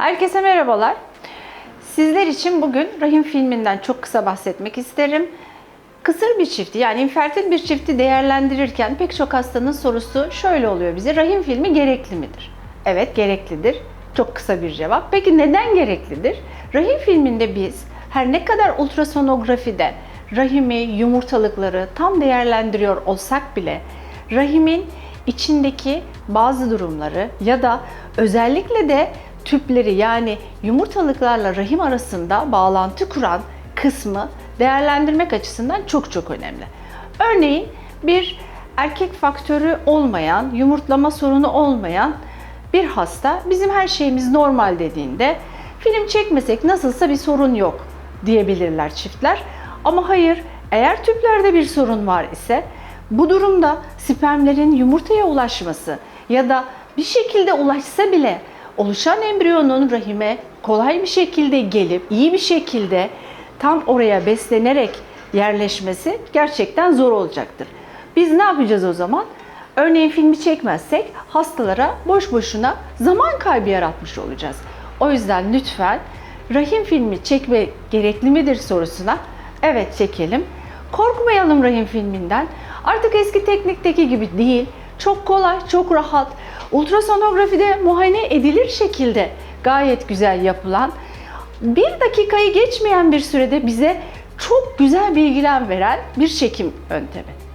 Herkese merhabalar. Sizler için bugün rahim filminden çok kısa bahsetmek isterim. Kısır bir çifti yani infertil bir çifti değerlendirirken pek çok hastanın sorusu şöyle oluyor bize. Rahim filmi gerekli midir? Evet gereklidir. Çok kısa bir cevap. Peki neden gereklidir? Rahim filminde biz her ne kadar ultrasonografide rahimi, yumurtalıkları tam değerlendiriyor olsak bile rahimin içindeki bazı durumları ya da özellikle de tüpleri yani yumurtalıklarla rahim arasında bağlantı kuran kısmı değerlendirmek açısından çok çok önemli. Örneğin bir erkek faktörü olmayan, yumurtlama sorunu olmayan bir hasta bizim her şeyimiz normal dediğinde film çekmesek nasılsa bir sorun yok diyebilirler çiftler. Ama hayır, eğer tüplerde bir sorun var ise bu durumda spermlerin yumurtaya ulaşması ya da bir şekilde ulaşsa bile oluşan embriyonun rahime kolay bir şekilde gelip iyi bir şekilde tam oraya beslenerek yerleşmesi gerçekten zor olacaktır. Biz ne yapacağız o zaman? Örneğin filmi çekmezsek hastalara boş boşuna zaman kaybı yaratmış olacağız. O yüzden lütfen rahim filmi çekme gerekli midir sorusuna evet çekelim. Korkmayalım rahim filminden. Artık eski teknikteki gibi değil. Çok kolay, çok rahat. Ultrasonografide muayene edilir şekilde gayet güzel yapılan, bir dakikayı geçmeyen bir sürede bize çok güzel bilgiler veren bir çekim yöntemi.